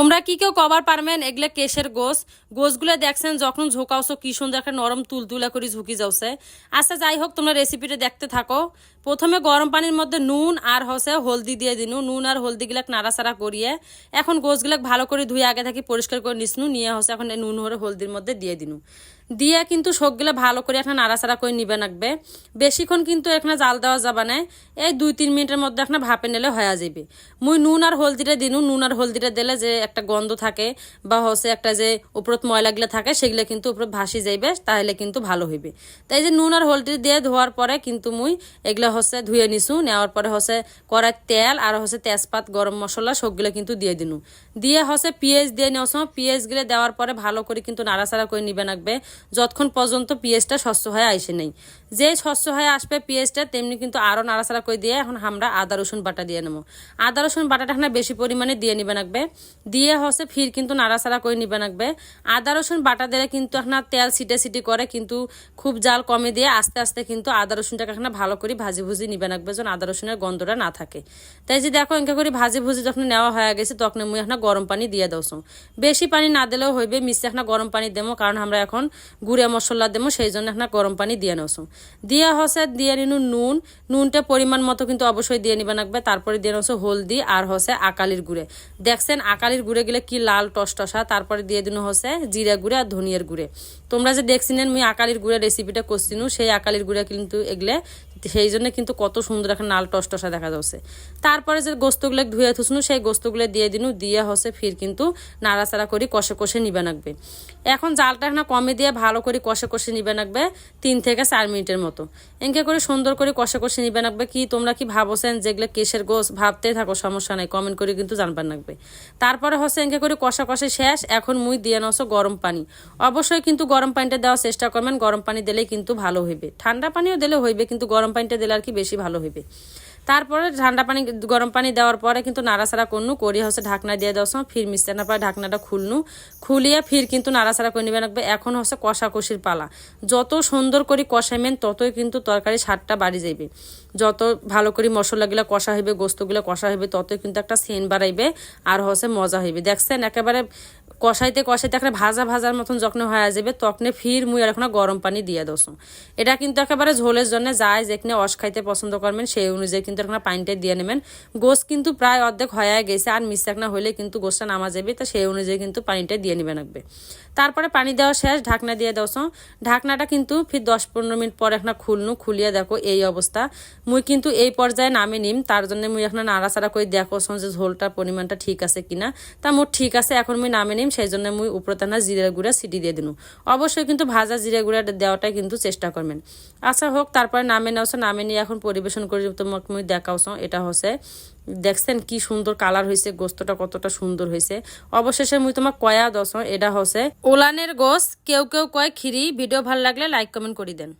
তোমরা কি কেউ কবার পারবেন এগুলো কেশের গোস। গোসগুলো দেখছেন যখন ঝোঁকাওছো কি সুন্দর একটা নরম তুলতুলা করে ঝুঁকি যাচ্ছে আচ্ছা যাই হোক, তোমরা রেসিপিটা দেখতে থাকো। প্রথমে গরম পানির মধ্যে নুন আর হচ্ছে হলদি দিয়ে দিনু। নুন আর হলদি গুলাক নাড়াচাড়া করিয়ে এখন গোসগুলাক ভালো করে ধুয়ে আগে থাকি পরিষ্কার করে নিসনু। নিয়ে হচ্ছে এখন নুন হরে হলদির মধ্যে দিয়ে দিনু। দিয়ে কিন্তু সবগুলো ভালো করে এখন নাড়াচাড়া করে নিবে রাখবে বেশিক্ষণ কিন্তু এখানে জাল দেওয়া যাবে না। এই দুই তিন মিনিটের মধ্যে এখন ভাপে নিলে হয়ে যাবে মুই নুন আর হলদিটা দিনু। নুন আর হলদিটা দিলে যে একটা গন্ধ থাকে বা হচ্ছে একটা যে উপরত ময়লাগুলো থাকে, সেগুলো কিন্তু উপরে ভাসি যাইবে, তাহলে কিন্তু ভালো হইবে। তাই যে নুন আর হলদি দিয়ে ধোয়ার পরে কিন্তু মুই এগুলো হচ্ছে ধুয়ে নিছু, নেওয়ার পরে হচ্ছে কড়াই তেল আর হচ্ছে তেজপাত, গরম মশলা সবগুলো কিন্তু দিয়ে দিনু। দিয়ে হচ্ছে পিঁয়াজ দিয়ে নেওয়ার সময় পিঁয়াজগুলো দেওয়ার পরে ভালো করে কিন্তু নাড়াচাড়া করে নিবে রাখবে যতক্ষণ পর্যন্ত পিঁয়াজটা স্বচ্ছ হয়ে আইসে নেই। যে স্বচ্ছ হয়ে আসবে পিঁয়াজটা, তেমনি কিন্তু আরও নাড়াচাড়া করে দিয়ে এখন আমরা আদা রসুন বাটা দিয়ে নেব। আদা রসুন বাটাটা এখানে বেশি পরিমাণে দিয়ে নিবে রাখবে দিয়ে হচ্ছে ফির কিন্তু নাড়াচাড়া করে নিবে রাখবে আদা, রসুন, বাটা দিলে কিন্তু এখন তেল সিটে সিটি করে কিন্তু খুব জাল কমে দিয়ে আস্তে আস্তে কিন্তু আদা, রসুনটাকে এখানে ভালো করে ভাজি ভুজি নিবে রাখবে যেন আদা, রসুনের গন্ধটা না থাকে। তাই যে দেখো এঁকে করে ভাজি ভুজি যখন নেওয়া হয়ে গেছে তখন মুই এখন গরম পানি দিয়ে দোসো বেশি পানি না দিলেও হইবে, মিশে এখন গরম পানি দেবো কারণ আমরা এখন গুঁড়ে মশলা দেবো সেই জন্য এখন গরম পানি দিয়ে নেওসো দিয়ে হচ্ছে দিয়ে নিনু নুন, নুনটা পরিমাণ মতো কিন্তু অবশ্যই দিয়ে নিবে রাখবে তারপরে দিয়ে নেওসো হলদি আর হচ্ছে আকালির গুঁড়ে। দেখছেন আকালির গুঁড়ে গেলে কি লাল টসটসা? তারপরে দিয়ে দিন হচ্ছে জিরা গুঁড়ে আর ধনিয়ার গুঁড়ে। তোমরা যে দেখছিলেন মুই আকালির গুঁড়ে রেসিপিটা করছিনু, সেই আকালির গুঁড়ে কিন্তু এগুলো সেই জন্য কিন্তু কত সুন্দর এখন লাল টসটসা দেখা যাচ্ছে। তারপরে যে গোস্তগুলো ধুয়ে থুসনু সেই গোস্তগুলো দিয়ে দিনু, দিয়ে হচ্ছে ফির কিন্তু নাড়াচাড়া করি, কষে কষে নিবে রাখবে এখন জালটা এখন কমে দিয়ে ভালো করে কষে কষে নিবে রাখবে তিন থেকে চার মিনিটের মতো। এনকে করে সুন্দর করে কষে কষে নিবে রাখবে কি তোমরা কি ভাবছেন যেগুলো কেশের গোস ভাবতেই থাকো, সমস্যা নাই, কমেন্ট করে কিন্তু জানবার রাখবে তারপরে হচ্ছে এনকে করে কষা কষে শেষ। এখন মুই দিয়ে নসো গরম পানি। অবশ্যই কিন্তু গরম পানিটা দেওয়ার চেষ্টা করবেন। গরম পানি দিলেই কিন্তু ভালো হইবে। ঠান্ডা পানিও দিলে হইবে, কিন্তু গরম পানিটা দিলে আর কি বেশি ভালো হইবে। তারপরে ঠান্ডা পানি, গরম পানি দেওয়ার পরে কিন্তু নাড়াচাড়া করনু, করি হচ্ছে ঢাকনা দিয়ে দেওয়ার সময়, ফির মিশতে না পারে ঢাকনাটা খুলনু। খুলিয়ে ফির কিন্তু নাড়াচাড়া করে নেবে রাখবে এখন হচ্ছে কষাকষির পালা। যত সুন্দর করে কষাইবেন, ততই কিন্তু তরকারি স্বাদটা বাড়ি যাইবে। যত ভালো করে মশলাগুলো কষা হইবে, গোস্তগুলো কষা হইবে, ততই কিন্তু একটা সেন বাড়াইবে আর হচ্ছে মজা হইবে। দেখছেন, একেবারে কষাইতে কষাইতে এখানে ভাজা ভাজার মতন যখন হয়ে যাবে, তখন ফির মুই আর এখন গরম পানি দিয়ে দোসো এটা কিন্তু একেবারে ঝোলের জন্য যায় যেখানে অস খাইতে পছন্দ করবেন, সেই অনুযায়ী কিন্তু এখন পানিটা দিয়ে নেবেন। গোস কিন্তু প্রায় অর্ধেক হয়ে গেছে, আর মিস্টাক না হলে কিন্তু গোসটা নামা যাবে, তা সেই অনুযায়ী কিন্তু পানিটা দিয়ে নেবেন রাখবে তারপরে পানি দেওয়া শেষ, ঢাকনা দিয়ে দোসো ঢাকনাটা কিন্তু ফির দশ পনেরো মিনিট পর এখন খুলনু, খুলিয়ে দেখো এই অবস্থা। মুই কিন্তু এই পর্যায়ে নামে নিম, তার জন্য মুই এখন নাড়াচাড়া করে দেখো যে ঝোলটার পরিমাণটা ঠিক আছে কিনা। তা মোট ঠিক আছে, এখন মুই নামে নিম। সেই জন্য মুই উপরতানা জিরা গুঁড়া সিটি দিয়ে দিনু। অবশ্যই কিন্তু ভাজা জিরা গুঁড়া দেওয়াটাই কিন্তু চেষ্টা করবেন। আচ্ছা হোক, তারপরে নামে নেওয়া নামে নিয়ে এখন পরিবেশন করে, তোমাকে মুই দেখাওছ এটা হচ্ছে, দেখছেন কি সুন্দর কালার হয়েছে, গোস্তটা কতটা সুন্দর হয়েছে। অবশেষে মুই তোমাক কয়া দশ এটা হচ্ছে ওলানের গোস কেউ কেউ কয়, খিরি। ভিডিও ভালো লাগলে লাইক কমেন্ট করে দেন।